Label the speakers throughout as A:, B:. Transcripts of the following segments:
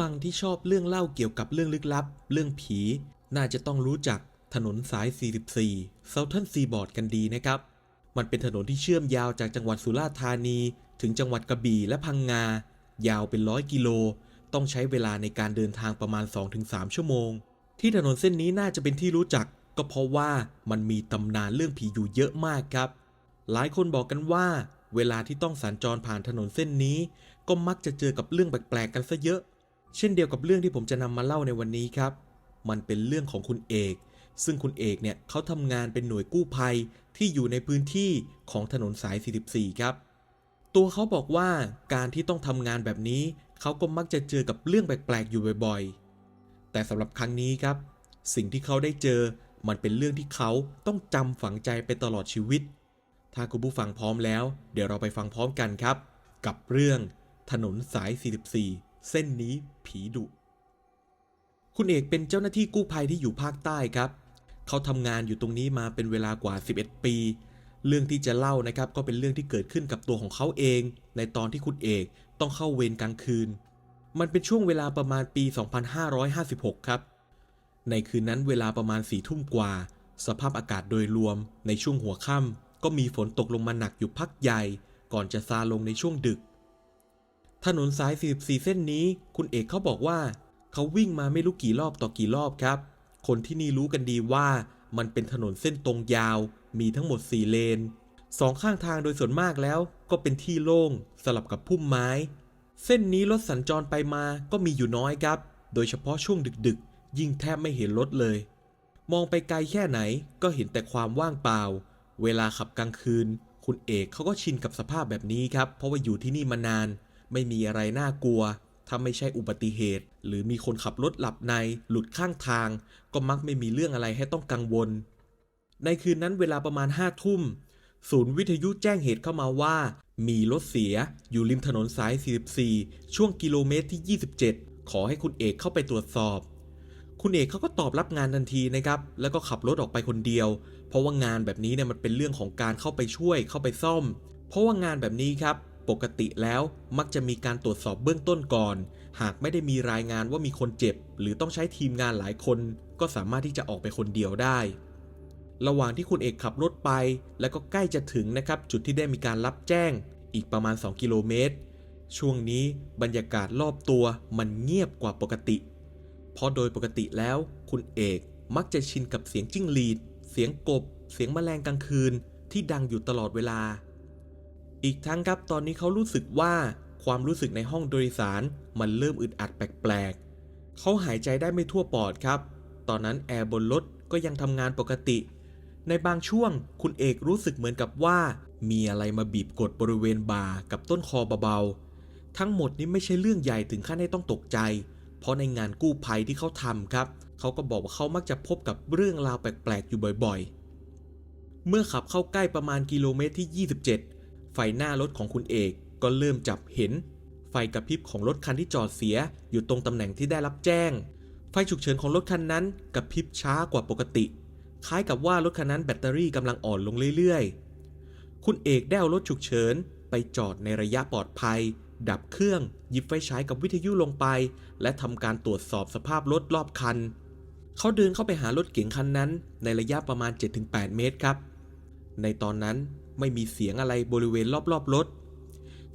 A: ฟังที่ชอบเรื่องเล่าเกี่ยวกับเรื่องลึกลับ เรื่องผี น่าจะต้องรู้จักถนนสาย 44 Southern Seaboard กันดีนะครับ มันเป็นถนนที่เชื่อมยาวจากจังหวัดสุราษฎร์ธานี ถึงจังหวัดกระบี่และพังงา ยาวเป็นร้อยกิโล ต้องใช้เวลาในการเดินทางประมาณ 2-3 ชั่วโมง ที่ถนนเส้นนี้น่าจะเป็นที่รู้จัก ก็เพราะว่ามันมีตำนานเรื่องผีอยู่เยอะมากครับ หลายคนบอกกันว่า เวลาที่ต้องสัญจรผ่านถนนเส้นนี้ ก็มักจะเจอกับเรื่องแปลกๆกันซะเยอะ เช่นเดียวกับเรื่องที่ผมจะนำมาเล่าในวันนี้ครับ มันเป็นเรื่องของคุณเอก ซึ่งคุณเอกเนี่ยเขาทำงานเป็นหน่วยกู้ภัยที่อยู่ในพื้นที่ของถนนสาย 44 ครับ ตัวเขาบอกว่าการที่ต้องทำงานแบบนี้ เขาก็มักจะเจอกับเรื่องแปลกๆ อยู่บ่อยๆ แต่สำหรับครั้งนี้ครับ สิ่งที่เขาได้เจอ มันเป็นเรื่องที่เขาต้องจำฝังใจไปตลอดชีวิต ถ้าคุณผู้ฟังพร้อมแล้ว เดี๋ยวเราไปฟังพร้อมกันครับ กับเรื่องถนนสาย 44 เส้นนี้ผีดุ คุณเอกเป็นเจ้าหน้าที่กู้ภัยที่อยู่ภาคใต้ครับ เขาทำงานอยู่ตรงนี้มาเป็นเวลากว่า 11 ปี เรื่องที่จะเล่านะครับก็เป็นเรื่องที่เกิดขึ้นกับตัวของเขาเอง ในตอนที่คุณเอกต้องเข้าเวรกลางคืน มันเป็นช่วงเวลาประมาณปี 2556 ครับ ในคืนนั้นเวลาประมาณสี่ทุ่มกว่า สภาพอากาศโดยรวม ในช่วงหัวค่ำก็มีฝนตกลงมาหนักอยู่พักใหญ่ ก่อนจะซาลงในช่วงดึก ถนนสาย44เส้นนี้ คุณเอกเขาบอกว่า เขาวิ่งมาไม่รู้กี่รอบต่อกี่รอบครับ คนที่นี่รู้กันดีว่ามันเป็นถนนเส้นตรงยาว มีทั้งหมด 4 เลนสองข้างทางโดยส่วนมากแล้ว ก็เป็นที่โล่งสลับกับพุ่มไม้ เส้นนี้รถสัญจรไปมาก็มีอยู่น้อยครับ โดยเฉพาะช่วงดึกๆ ยิ่งแทบไม่เห็นรถเลย มองไปไกลแค่ไหนก็เห็นแต่ความว่างเปล่า เวลาขับกลางคืน คุณเอกเขาก็ชินกับสภาพแบบนี้ครับ เพราะว่าอยู่ที่นี่มานาน ไม่มีอะไรน่ากลัว ถ้าไม่ใช่อุบัติเหตุ หรือมีคนขับรถหลับในหลุดข้างทาง ก็มักไม่มีเรื่องอะไรให้ต้องกังวล ในคืนนั้นเวลาประมาณห้าทุ่ม ศูนย์วิทยุแจ้งเหตุเข้ามาว่า มีรถเสียอยู่ริมถนนสาย 44 ช่วงกิโลเมตรที่ 27 ขอให้คุณเอกเข้าไปตรวจสอบ คุณเอกเขาก็ตอบรับงานทันทีนะครับ แล้วก็ขับรถออกไปคนเดียว เพราะว่างานแบบนี้เนี่ยมันเป็นเรื่องของการเข้าไปช่วยเข้าไปซ่อม เพราะว่างานแบบนี้ครับ ปกติแล้วมักจะมีการตรวจสอบเบื้องต้นก่อน หากไม่ได้มีรายงานว่ามีคนเจ็บ หรือต้องใช้ทีมงานหลายคน ก็สามารถที่จะออกไปคนเดียวได้ ระหว่างที่คุณเอกขับรถไป แล้วก็ใกล้จะถึงนะครับ จุดที่ได้มีการรับแจ้ง อีกประมาณ 2 กิโลเมตร ช่วงนี้บรรยากาศรอบตัวมันเงียบกว่าปกติ เพราะโดยปกติแล้ว คุณเอกมักจะชินกับเสียงจิ้งหรีด เสียงกบ เสียงแมลงกลางคืน ที่ดังอยู่ตลอดเวลา อีกทั้งครับตอนนี้เขารู้สึกว่าความรู้สึกในห้องโดยสารมันเริ่มอึดอัดแปลกๆ เขาหายใจได้ไม่ทั่วปอดครับ ตอนนั้นแอร์บนรถก็ยังทำงานปกติ ในบางช่วงคุณเอกรู้สึกเหมือนกับว่า มีอะไรมาบีบกดบริเวณบ่ากับต้นคอเบาๆ ทั้งหมดนี้ไม่ใช่เรื่องใหญ่ถึงขั้นให้ต้องตกใจ เพราะในงานกู้ภัยที่เขาทำครับ เขาก็บอกว่าเขามักจะพบกับเรื่องราวแปลกๆอยู่บ่อยๆ เมื่อขับเข้าใกล้ประมาณกิโลเมตรที่ 27 ไฟหน้ารถของคุณเอกก็เริ่มจับเห็น ไฟกระพริบของรถคันที่จอดเสียอยู่ตรงตำแหน่งที่ได้รับแจ้ง ไฟฉุกเฉินของรถคันนั้นกระพริบช้ากว่าปกติ คล้ายกับว่ารถคันนั้นแบตเตอรี่กำลังอ่อนลงเรื่อยๆ คุณเอกได้เอารถฉุกเฉินไปจอดในระยะปลอดภัย ดับเครื่องหยิบไฟฉายกับวิทยุลงไป และทำการตรวจสอบสภาพรถรอบคัน เขาเดินเข้าไปหารถเก๋งคันนั้น ในระยะประมาณ 7-8 เมตรครับ ในตอนนั้น ไม่มีเสียงอะไรบริเวณรอบๆรถ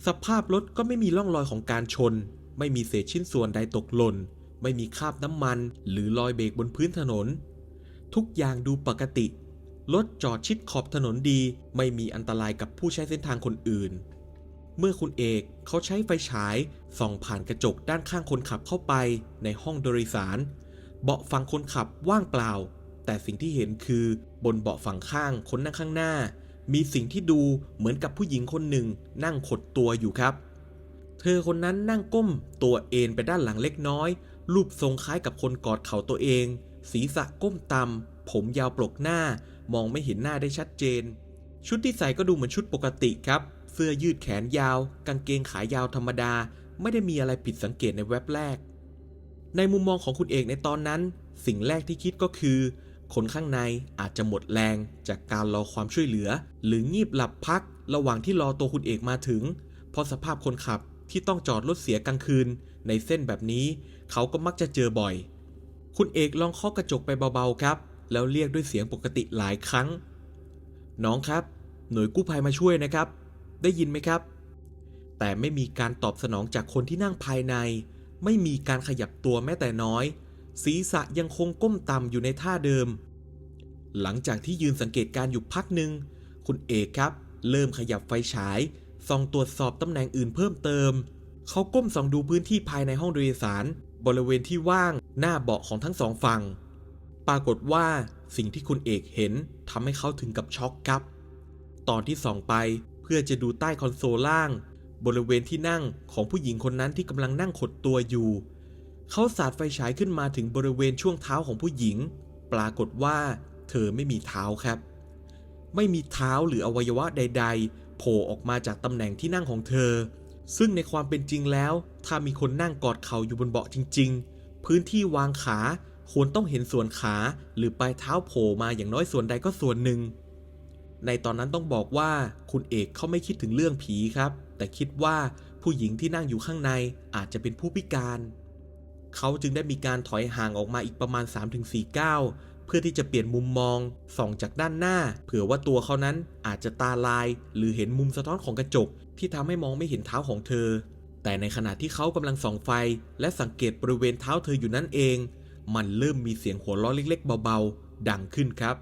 A: สภาพรถก็ไม่มีร่องรอยของการชน ไม่มีเศษชิ้นส่วนใดตกหล่น ไม่มีคราบน้ำมัน หรือรอยเบรกบนพื้นถนน ทุกอย่างดูปกติ รถจอดชิดขอบถนนดี ไม่มีอันตรายกับผู้ใช้เส้นทางคนอื่น เมื่อคุณเอกเขาใช้ไฟฉายส่องผ่านกระจกด้านข้างคนขับเข้าไปในห้องโดยสาร เบาะฝั่งคนขับว่างเปล่าแต่สิ่งที่เห็นคือบนเบาะฝั่งข้างคนนั่งข้างหน้า มีสิ่งที่ดูเหมือนกับผู้หญิงคนหนึ่งนั่งขดตัวอยู่ครับ เธอคนนั้นนั่งก้มตัวเอนไปด้านหลังเล็กน้อย รูปทรงคล้ายกับคนกอดเข่าตัวเอง ศีรษะก้มต่ำผมยาวปลกหน้ามองไม่เห็นหน้าได้ชัดเจน ชุดที่ใส่ก็ดูเหมือนชุดปกติครับ เสื้อยืดแขนยาว กางเกงขายาวธรรมดา ไม่ได้มีอะไรผิดสังเกตในแว็บแรก ในมุมมองของคุณเอกในตอนนั้น สิ่งแรกที่คิดก็คือ คนข้างในอาจจะหมดแรงจากการรอความช่วยเหลือ หรืองีบหลับพักระหว่างที่รอตัวคุณเอกมาถึง เพราะสภาพคนขับที่ต้องจอดรถเสียกลางคืน ในเส้นแบบนี้เขาก็มักจะเจอบ่อย คุณเอกลองเคาะกระจกไปเบาๆครับ แล้วเรียกด้วยเสียงปกติหลายครั้ง น้องครับ หน่วยกู้ภัยมาช่วยนะครับ ได้ยินไหมครับ แต่ไม่มีการตอบสนองจากคนที่นั่งภายใน ไม่มีการขยับตัวแม้แต่น้อย ศีรษะยังคงก้มต่ำอยู่ในท่าเดิม หลังจากที่ยืนสังเกตการอยู่พักหนึ่ง คุณเอกครับ เริ่มขยับไฟฉาย ส่องตรวจสอบตำแหน่งอื่นเพิ่มเติม เขาก้มส่องดูพื้นที่ภายในห้องโดยสาร บริเวณที่ว่าง หน้าเบาะของทั้งสองฝั่ง ปรากฏว่าสิ่งที่คุณเอกเห็นทำให้เขาถึงกับช็อกครับ ตอนที่ส่องไปเพื่อจะดูใต้คอนโซลล่าง บริเวณที่นั่งของผู้หญิงคนนั้นที่กำลังนั่งขดตัวอยู่ เขาสาดไฟฉายขึ้นมาถึงบริเวณช่วงเท้าของผู้หญิง ปรากฏว่า เธอไม่มีเท้าครับ ไม่มีเท้าหรืออวัยวะใด ๆ โผล่ออกมาจากตำแหน่งที่นั่งของเธอ ซึ่งในความเป็นจริงแล้ว ถ้ามีคนนั่งกอดเข่าอยู่บนเบาะจริง ๆ พื้นที่วางขาควรต้องเห็นส่วนขาหรือปลายเท้าโผล่มาอย่างน้อยส่วนใดก็ส่วนหนึ่ง ในตอนนั้นต้องบอกว่าคุณเอกเขาไม่คิดถึงเรื่องผีครับ แต่คิดว่าผู้หญิงที่นั่งอยู่ข้างในอาจจะเป็นผู้พิการ เขาจึงได้มีการถอยห่างออกมาอีกประมาณ 3-4ก้าวเพื่อที่จะเปลี่ยนมุมมองส่องจากด้านหน้า เผื่อว่าตัวเขานั้นอาจจะตาลาย หรือเห็นมุมสะท้อนของกระจก ที่ทำให้มองไม่เห็นเท้าของเธอ แต่ในขณะที่เขากำลังส่องไฟ และสังเกตบริเวณเท้าเธออยู่นั่นเอง มันเริ่มมีเสียงหัวเราะเล็ก ๆ เบาๆ ดังขึ้นครับ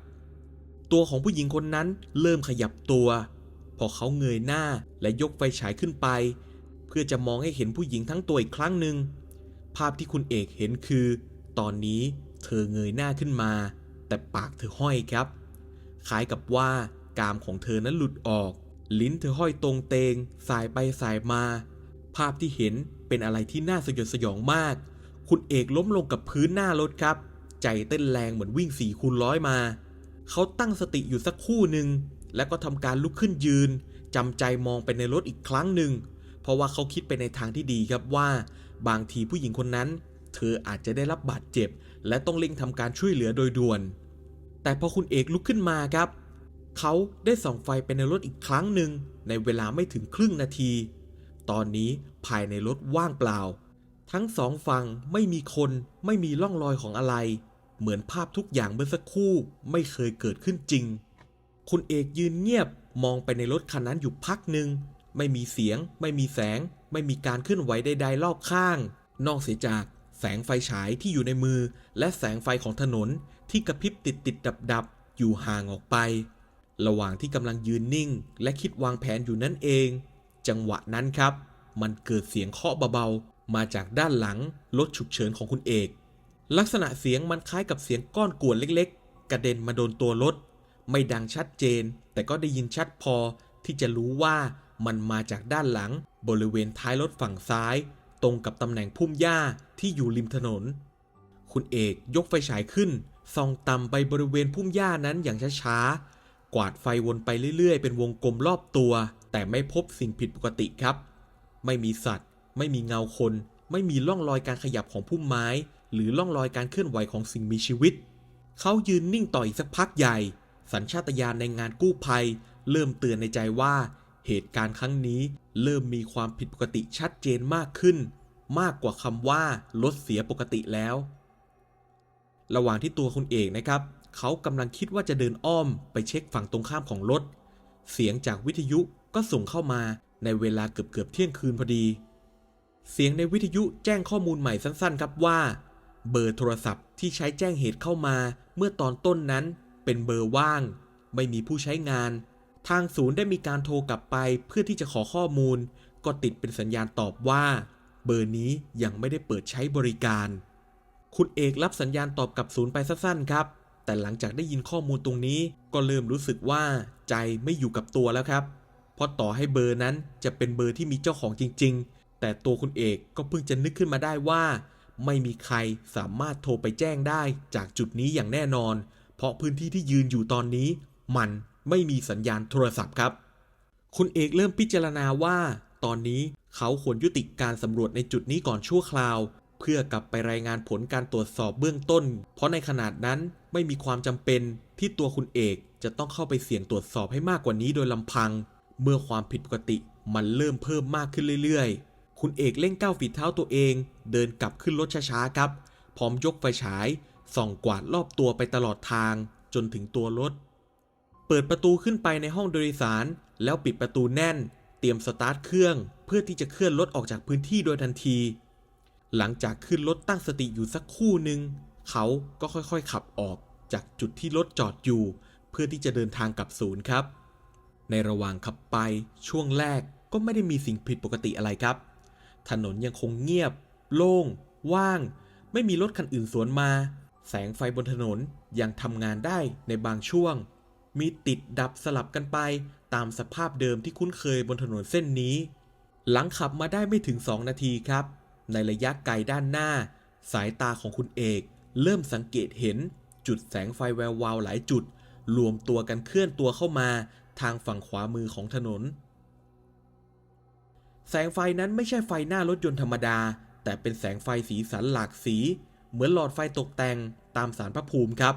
A: ตัวของผู้หญิงคนนั้นเริ่มขยับตัว พอเขาเงยหน้าและยกไฟฉายขึ้นไป เพื่อจะมองให้เห็นผู้หญิงทั้งตัวอีกครั้งหนึ่ง ภาพที่คุณเอกเห็นคือ ตอนนี้เธอเงยหน้าขึ้นมา แต่ปากเธอห้อยครับ คล้ายกับว่ากามของเธอนั้นหลุดออก ลิ้นเธอห้อยตรงเตง สายไปสายมา ภาพที่เห็นเป็นอะไรที่น่าสยดสยองมาก คุณเอกล้มลงกับพื้นหน้ารถครับ ใจเต้นแรงเหมือนวิ่งสี่คูณร้อยมา เขาตั้งสติอยู่สักคู่หนึ่งแล้วก็ทำการลุกขึ้นยืนจำใจมองไปในรถอีกครั้งหนึ่ง เพราะว่าเขาคิดไปในทางที่ดีครับว่า บางทีผู้หญิงคนนั้น เธออาจจะได้รับบาดเจ็บ และต้องเร่งทำการช่วยเหลือโดยด่วน แต่พอคุณเอกลุกขึ้นมาครับ เขาได้ส่องไฟไปในรถอีกครั้งหนึ่งในเวลาไม่ถึงครึ่งนาที ตอนนี้ภายในรถว่างเปล่า ทั้งสองฝั่งไม่มีคนไม่มีร่องรอยของอะไร เหมือนภาพทุกอย่างเมื่อสักครู่ไม่เคยเกิดขึ้นจริง คุณเอกยืนเงียบมองไปในรถคันนั้นอยู่พักหนึ่งไม่มีเสียง ไม่มีแสง ไม่มีการเคลื่อนไหวใดๆรอบข้าง นอกเสียจากแสงไฟฉายที่อยู่ในมือ และแสงไฟของถนนที่กระพริบติดติดดับดับอยู่ห่างออกไป ระหว่างที่กำลังยืนนิ่ง และคิดวางแผนอยู่นั่นเอง จังหวะนั้นครับ มันเกิดเสียงเคาะเบาๆ มาจากด้านหลังรถฉุกเฉินของคุณเอก ลักษณะเสียงมันคล้ายกับเสียงก้อนกวดเล็กๆ กระเด็นมาโดนตัวรถ ไม่ดังชัดเจน แต่ก็ได้ยินชัดพอที่จะรู้ว่า มันมาจากด้านหลังบริเวณท้ายรถฝั่งซ้าย ตรงกับตำแหน่งพุ่มหญ้าที่อยู่ริมถนน คุณเอกยกไฟฉายขึ้นส่องต่ำไปบริเวณพุ่มหญ้านั้นอย่างช้าๆ กวาดไฟวนไปเรื่อยๆ เป็นวงกลมรอบตัว แต่ไม่พบสิ่งผิดปกติครับ ไม่มีสัตว์ ไม่มีเงาคน ไม่มีร่องรอยการขยับของพุ่มไม้ หรือร่องรอยการเคลื่อนไหวของสิ่งมีชีวิต เขายืนนิ่งต่ออีกสักพักใหญ่ สัญชาตญาณในงานกู้ภัย เริ่มเตือนในใจว่า เหตุการณ์ครั้งนี้เริ่มมีความผิดปกติชัดเจนมากขึ้น มากกว่าคำว่ารถเสียปกติแล้ว ระหว่างที่ตัวคุณเอกนะครับ เขากำลังคิดว่าจะเดินอ้อมไปเช็คฝั่งตรงข้ามของรถ เสียงจากวิทยุก็ส่งเข้ามาในเวลาเกือบเกือบเที่ยงคืนพอดี เสียงในวิทยุแจ้งข้อมูลใหม่สั้นๆ ครับว่า เบอร์โทรศัพท์ที่ใช้แจ้งเหตุเข้ามา เมื่อตอนต้นนั้นเป็นเบอร์ว่าง ไม่มีผู้ใช้งาน ทางศูนย์ได้มีการโทรกลับไปเพื่อที่จะขอข้อมูล ก็ติดเป็นสัญญาณตอบว่า เบอร์นี้ยังไม่ได้เปิดใช้บริการ คุณเอกรับสัญญาณตอบกลับศูนย์ไปสั้นๆครับ แต่หลังจากได้ยินข้อมูลตรงนี้ ก็เริ่มรู้สึกว่าใจไม่อยู่กับตัวแล้วครับ เพราะต่อให้เบอร์นั้นจะเป็นเบอร์ที่มีเจ้าของจริง ๆ แต่ตัวคุณเอกก็เพิ่งจะนึกขึ้นมาได้ว่า ไม่มีใครสามารถโทรไปแจ้งได้จากจุดนี้อย่างแน่นอน เพราะพื้นที่ที่ยืนอยู่ตอนนี้ มัน ไม่มีสัญญาณโทรศัพท์ครับ คุณเอกเริ่มพิจารณาว่า ตอนนี้เขาควรยุติการสำรวจในจุดนี้ก่อนชั่วคราว เพื่อกลับไปรายงานผลการตรวจสอบเบื้องต้น เพราะในขนาดนั้นไม่มีความจำเป็นที่ตัวคุณเอกจะต้องเข้าไปเสี่ยงตรวจสอบให้มากกว่านี้โดยลำพัง เมื่อความผิดปกติมันเริ่มเพิ่มมากขึ้นเรื่อยๆ คุณเอกเร่งก้าวฝีเท้าตัวเอง เดินกลับขึ้นรถช้าๆครับ พร้อมยกไฟฉายส่องกวาดรอบตัวไปตลอดทาง จนถึงตัวรถ เปิดประตูขึ้นไปในห้องโดยสาร แล้วปิดประตูแน่น เตรียมสตาร์ทเครื่องเพื่อที่จะเคลื่อนรถออกจากพื้นที่โดยทันที หลังจากขึ้นรถตั้งสติอยู่สักคู่หนึ่งเขาก็ค่อยๆขับออกจากจุดที่รถจอดอยู่ เพื่อที่จะเดินทางกลับศูนย์ครับ ในระหว่างขับไปช่วงแรกก็ไม่ได้มีสิ่งผิดปกติอะไรครับ ถนนยังคงเงียบ โล่ง ว่าง ไม่มีรถคันอื่นสวนมา แสงไฟบนถนนยังทำงานได้ในบางช่วง มีติดดับสลับกันไป ตามสภาพเดิมที่คุ้นเคยบนถนนเส้นนี้ หลังขับมาได้ไม่ถึง 2 นาทีครับ ในระยะไกลด้านหน้า สายตาของคุณเอก เริ่มสังเกตเห็น จุดแสงไฟแวววาวหลายจุด รวมตัวกันเคลื่อนตัวเข้ามาทางฝั่งขวามือของถนน แสงไฟนั้นไม่ใช่ไฟหน้ารถยนต์ธรรมดา แต่เป็นแสงไฟสีสันหลากสี เหมือนหลอดไฟตกแต่งตามสารพระภูมิครับ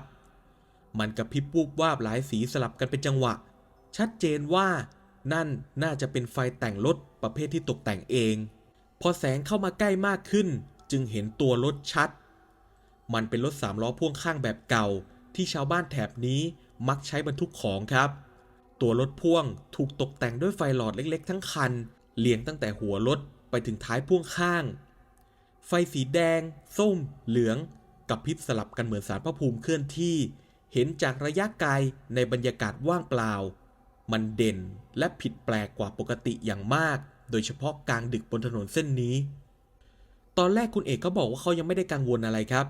A: มันกระพริบวูบวาบหลายสีสลับกันเป็นจังหวะ ชัดเจนว่านั่นน่าจะเป็นไฟแต่งรถประเภทที่ตกแต่งเอง พอแสงเข้ามาใกล้มากขึ้น จึงเห็นตัวรถชัด มันเป็นรถสามล้อพ่วงข้างแบบเก่า ที่ชาวบ้านแถบนี้มักใช้บรรทุกของครับ ตัวรถพ่วงถูกตกแต่งด้วยไฟหลอดเล็กๆ ทั้งคันเรียงตั้งแต่หัวรถไปถึงท้ายพ่วงข้าง ไฟสีแดง ส้ม เหลือง กับพริบสลับกันเหมือนสารพระภูมิเคลื่อนที่ เห็นจากระยะไกลในบรรยากาศว่างเปล่า มันเด่นและผิดแปลกกว่าปกติอย่างมาก โดยเฉพาะกลางดึกบนถนนเส้นนี้ ตอนแรกคุณเอกก็บอกว่าเขายังไม่ได้กังวลอะไรครับ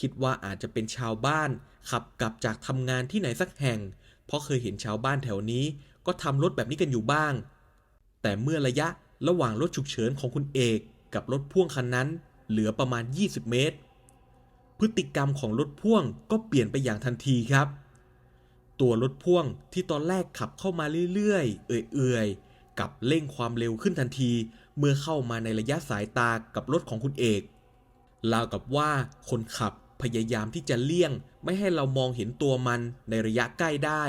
A: คิดว่าอาจจะเป็นชาวบ้าน ขับกลับจากทำงานที่ไหนสักแห่ง เพราะเคยเห็นชาวบ้านแถวนี้ ก็ทำรถแบบนี้กันอยู่บ้าง แต่เมื่อระยะระหว่างรถฉุกเฉินของคุณเอก กับรถพ่วงคันนั้น เหลือประมาณ 20 เมตร พฤติกรรมของรถพ่วงก็เปลี่ยนไปอย่างทันทีครับ ตัวรถพ่วงที่ตอนแรกขับเข้ามาเรื่อยๆ เอื่อยๆ กับเร่งความเร็วขึ้นทันที เมื่อเข้ามาในระยะสายตากับรถของคุณเอกราวกับว่าคนขับพยายามที่จะเลี่ยง ไม่ให้เรามองเห็นตัวมันในระยะใกล้ได้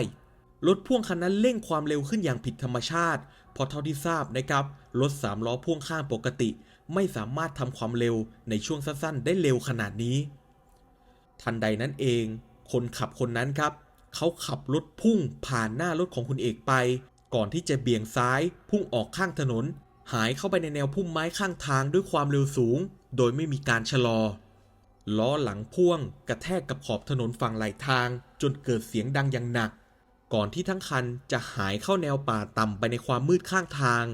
A: รถพ่วงคันนั้นเร่งความเร็วขึ้นอย่างผิดธรรมชาติเพราะเท่าที่ทราบนะครับ รถสามล้อพ่วงข้างปกติ ไม่สามารถทำความเร็วในช่วงสั้นๆ ได้เร็วขนาดนี้ ทันใดนั้นเอง คนขับคนนั้นครับ เขาขับรถพุ่งผ่านหน้ารถของคุณเอกไป ก่อนที่จะเบี่ยงซ้ายพุ่งออกข้างถนน หายเข้าไปในแนวพุ่มไม้ข้างทางด้วยความเร็วสูง โดยไม่มีการชะลอ ล้อหลังพ่วง กระแทกกับขอบถนนฝั่งไหลทาง จนเกิดเสียงดังอย่างหนัก ก่อนที่ทั้งคันจะหายเข้าแนวป่าต่ำไปในความมืดข้างทาง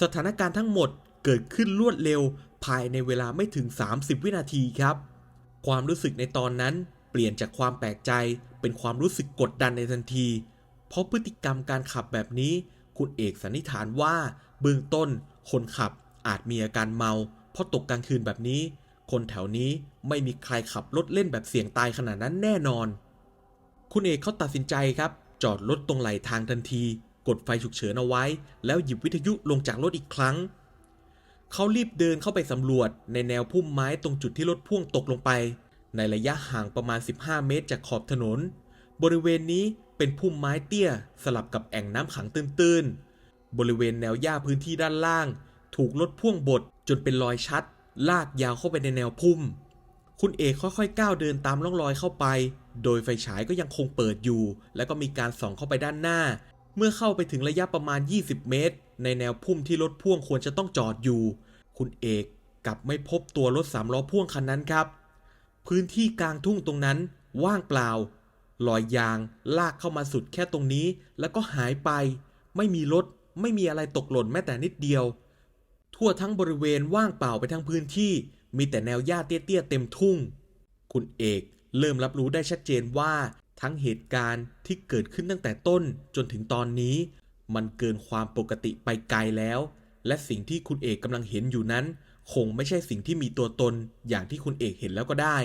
A: สถานการณ์ทั้งหมดเกิดขึ้นรวดเร็วภายในเวลาไม่ถึง 30 วินาทีครับ ความรู้สึกในตอนนั้นเปลี่ยนจากความแปลกใจเป็นความรู้สึกกดดันในทันที เพราะพฤติกรรมการขับแบบนี้ คุณเอกสันนิษฐานว่าเบื้องต้น คนขับอาจมีอาการเมา เพราะตกกลางคืนแบบนี้ คนแถวนี้ไม่มีใครขับรถเล่นแบบเสี่ยงตายขนาดนั้นแน่นอน คุณเอกเขาตัดสินใจครับ จอดรถตรงไหลทางทันที กดไฟฉุกเฉินเอาไว้ แล้วหยิบวิทยุลงจากรถอีกครั้ง เขารีบเดินเข้าไปสำรวจในแนวพุ่มไม้ตรงจุดที่รถพ่วงตกลงไป ในระยะห่างประมาณ 15 เมตรจากขอบถนน บริเวณนี้เป็นพุ่มไม้เตี้ย สลับกับแอ่งน้ำขังตื้นๆ บริเวณแนวหญ้าพื้นที่ด้านล่าง ถูกรถพ่วงบดจนเป็นรอยชัด ลากยาวเข้าไปในแนวพุ่ม คุณเอกค่อยๆก้าวเดินตามร่องรอยเข้าไป โดยไฟฉายก็ยังคงเปิดอยู่ แล้วก็มีการส่องเข้าไปด้านหน้า เมื่อเข้าไปถึงระยะประมาณ 20 เมตร ในแนวพุ่มที่รถพ่วงควรจะต้องจอดอยู่ คุณเอกกลับไม่พบตัวรถสามล้อพ่วงคันนั้นครับ พื้นที่กลางทุ่งตรงนั้นว่างเปล่า ลอยยางลากเข้ามาสุดแค่ตรงนี้แล้วก็หายไป ไม่มีรถ ไม่มีอะไรตกหล่นแม้แต่นิดเดียว ทั่วทั้งบริเวณว่างเปล่าไปทั้งพื้นที่ มีแต่แนวหญ้าเตี้ยๆเต็มทุ่ง คุณเอกเริ่มรับรู้ได้ชัดเจนว่าทั้งเหตุการณ์ที่เกิดขึ้นตั้งแต่ต้นจนถึงตอนนี้ มันเกินความปกติไปไกลแล้ว และสิ่งที่คุณเอกกำลังเห็นอยู่นั้น คงไม่ใช่สิ่งที่มีตัวตนอย่างที่คุณเอกเห็นแล้วก็ได้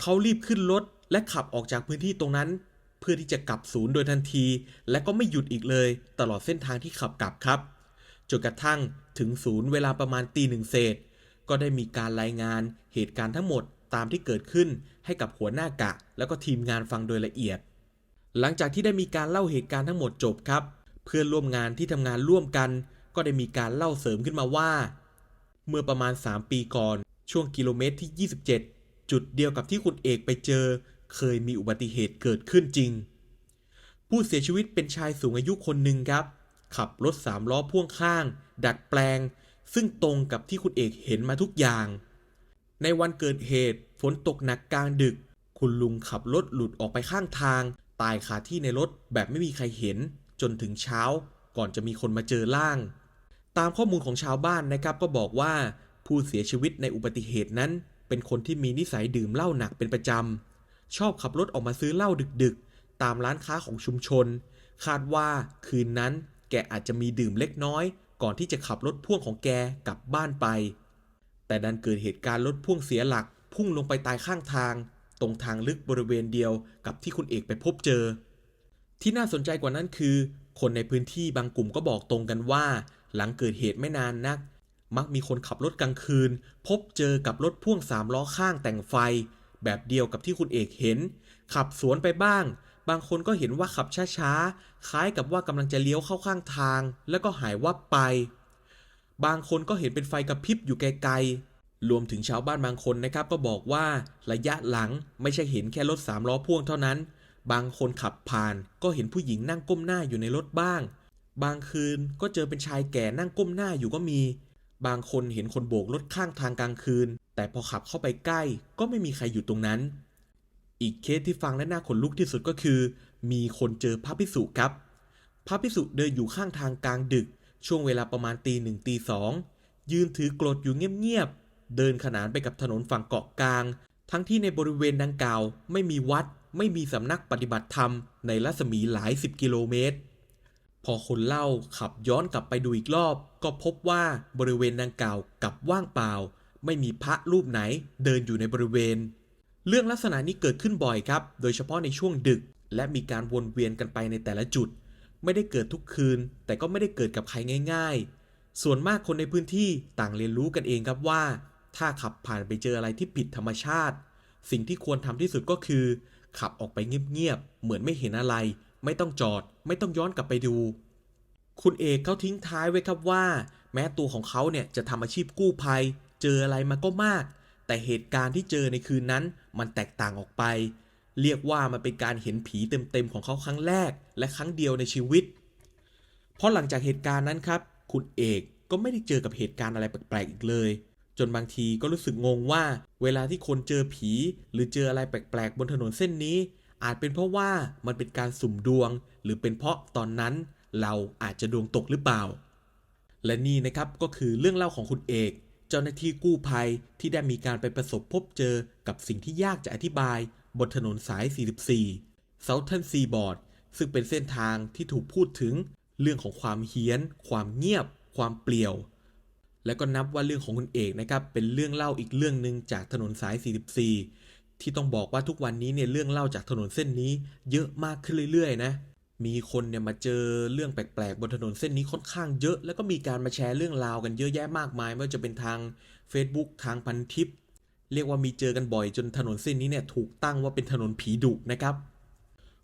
A: เขารีบขึ้นรถและขับออกจากพื้นที่ตรงนั้น เพื่อที่จะกลับศูนย์โดยทันที และก็ไม่หยุดอีกเลย ตลอดเส้นทางที่ขับกลับครับจนกระทั่งถึงศูนย์เวลาประมาณตีหนึ่งเศษ ก็ได้มีการรายงานเหตุการณ์ทั้งหมดตามที่เกิดขึ้นให้กับหัวหน้ากะ แล้วก็ทีมงานฟังโดยละเอียด หลังจากที่ได้มีการเล่าเหตุการณ์ทั้งหมดจบครับ เพื่อนร่วมงานที่ทำงานร่วมกัน ก็ได้มีการเล่าเสริมขึ้นมาว่า เมื่อประมาณ 3 ปีก่อน ช่วงกิโลเมตรที่ 27 จุดเดียวกับที่คุณเอกไปเจอ เคยมีอุบัติเหตุเกิดขึ้นจริง ผู้เสียชีวิตเป็นชายสูงอายุคนหนึ่งครับ ขับรถสามล้อพ่วงข้าง ดัดแปลง ซึ่งตรงกับที่คุณเอกเห็นมาทุกอย่าง ในวันเกิดเหตุฝนตกหนักกลางดึก คุณลุงขับรถหลุดออกไปข้างทาง ตายคาที่ในรถแบบไม่มีใครเห็น จนถึงเช้าก่อนจะมีคนมาเจอร่าง ตามข้อมูลของชาวบ้านนะครับก็บอกว่า ผู้เสียชีวิตในอุบัติเหตุนั้น เป็นคนที่มีนิสัยดื่มเหล้าหนักเป็นประจำ ชอบขับรถออกมาซื้อเหล้าดึกๆ ตามร้านค้าของชุมชน คาดว่าคืนนั้นแกอาจจะมีดื่มเล็กน้อย ก่อนที่จะขับรถพ่วงของแกกลับบ้านไป แต่ดันเกิดเหตุการณ์รถพ่วงเสียหลัก พุ่งลงไปตายข้างทาง ตรงทางลึกบริเวณเดียวกับที่คุณเอกไปพบเจอ ที่น่าสนใจกว่านั้นคือ คนในพื้นที่บางกลุ่มก็บอกตรงกันว่า หลังเกิดเหตุไม่นานนัก มักมีคนขับรถกลางคืน พบเจอกับรถพ่วงสามล้อข้างแต่งไฟ แบบเดียวกับที่คุณเอกเห็น ขับสวนไปบ้าง บางคนก็เห็นว่าขับช้าๆ คล้ายกับว่ากำลังจะเลี้ยวเข้าข้างทาง แล้วก็หายวับไป บางคนก็เห็นเป็นไฟกระพริบอยู่ไกลๆ รวมถึงชาวบ้านบางคนนะครับก็บอกว่าระยะหลังไม่ใช่เห็นแค่รถสามล้อพ่วงเท่านั้น บางคนขับผ่านก็เห็นผู้หญิงนั่งก้มหน้าอยู่ในรถบ้าง บางคืนก็เจอเป็นชายแก่นั่งก้มหน้าอยู่ก็มี บางคนเห็นคนโบกรถข้างทางกลางคืน แต่พอขับเข้าไปใกล้ ก็ไม่มีใครอยู่ตรงนั้น อีกเคสที่ฟังและน่าขนลุกที่สุดก็คือ มีคนเจอพระพิสุครับ พระพิสุเดินอยู่ข้างทางกลางดึก ช่วงเวลาประมาณตีหนึ่งตีสองยืนถือกรดอยู่เงียบๆ เดินขนานไปกับถนนฝั่งเกาะกลาง ทั้งที่ในบริเวณดังกล่าว ไม่มีวัด ไม่มีสำนักปฏิบัติธรรม ในรัศมีหลายสิบกิโลเมตร พอคนเล่าขับย้อนกลับไปดูอีกรอบ ก็พบว่าบริเวณดังกล่าวกลับว่างเปล่า ไม่มีพระรูปไหนเดินอยู่ในบริเวณ เรื่องลักษณะนี้เกิดขึ้นบ่อยครับ โดยเฉพาะในช่วงดึก และมีการวนเวียนกันไปในแต่ละจุด ไม่ได้เกิดทุกคืน แต่ก็ไม่ได้เกิดกับใครง่าย ๆ ส่วนมากคนในพื้นที่ต่างเรียนรู้กันเองครับว่า ถ้าขับผ่านไปเจออะไรที่ผิดธรรมชาติ สิ่งที่ควรทำที่สุดก็คือ ขับออกไปเงียบๆเหมือนไม่เห็นอะไร ไม่ต้องจอด ไม่ต้องย้อนกลับไปดู คุณเอกเขาทิ้งท้ายไว้ครับว่า แม้ตัวของเขาเนี่ยจะทำอาชีพกู้ภัย เจออะไรมาก็มาก แต่เหตุการณ์ที่เจอในคืนนั้น มันแตกต่างออกไป เรียกว่ามันเป็นการเห็นผีเต็มๆของเขาครั้งแรก และครั้งเดียวในชีวิต เพราะหลังจากเหตุการณ์นั้นครับ คุณเอกก็ไม่ได้เจอกับเหตุการณ์อะไรแปลกๆอีกเลยจนบางทีก็รู้สึกงงว่า เวลาที่คนเจอผี หรือเจออะไรแปลกๆ บนถนนเส้นนี้ อาจเป็นเพราะว่ามันเป็นการสุ่มดวง หรือเป็นเพราะตอนนั้นเราอาจจะดวงตกหรือเปล่า และนี่นะครับก็คือเรื่องเล่าของคุณเอก เจ้าหน้าที่กู้ภัยที่ได้มีการไปประสบพบเจอกับสิ่งที่ยากจะอธิบาย บนถนนสาย 44 Southern Seaboard ซึ่งเป็นเส้นทางที่ถูกพูดถึงเรื่องของความเฮี้ยน ความเงียบ ความเปลี่ยว และก็นับว่าเรื่องของคุณเอกนะครับเป็นเรื่องเล่าอีกเรื่องหนึ่งจากถนนสาย 44 ที่ต้องบอกว่าทุกวันนี้เนี่ยเรื่องเล่าจากถนนเส้นนี้ เยอะมากขึ้นเรื่อยๆนะ มีคนเนี่ยมาเจอเรื่องแปลกๆบนถนนเส้นนี้ค่อนข้างเยอะ แล้วก็มีการมาแชร์เรื่องราวกันเยอะแยะมากมายไม่ว่าจะเป็นทาง Facebook ทางพันทิปเรียกว่ามีเจอกันบ่อยจนถนนเส้นนี้เนี่ยถูกตั้งว่าเป็นถนนผีดุนะครับ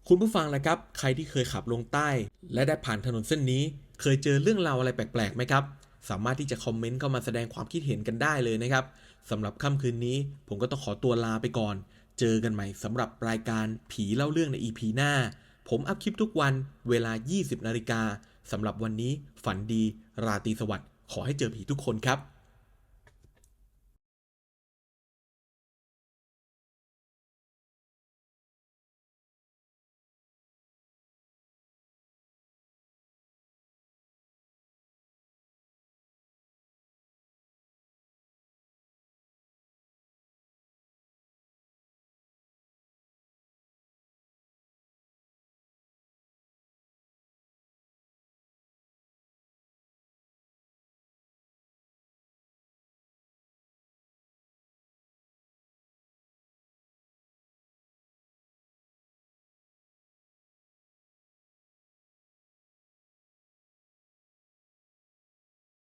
A: คุณผู้ฟังละครับ ใครที่เคยขับลงใต้ และได้ผ่านถนนเส้นนี้ เคยเจอเรื่องราวอะไรแปลกๆไหมครับ สามารถที่จะคอมเมนต์เข้ามาแสดงความคิดเห็นกันได้เลยนะครับ สำหรับค่ำคืนนี้ผมก็ต้องขอตัวลาไปก่อน เจอกันใหม่สำหรับรายการผีเล่าเรื่องใน EP หน้า ผมอัพคลิปทุกวันเวลา 20นาฬิกาสำหรับวันนี้ฝันดี ราตรีสวัสดิ์ขอให้เจอผีทุกคนครับ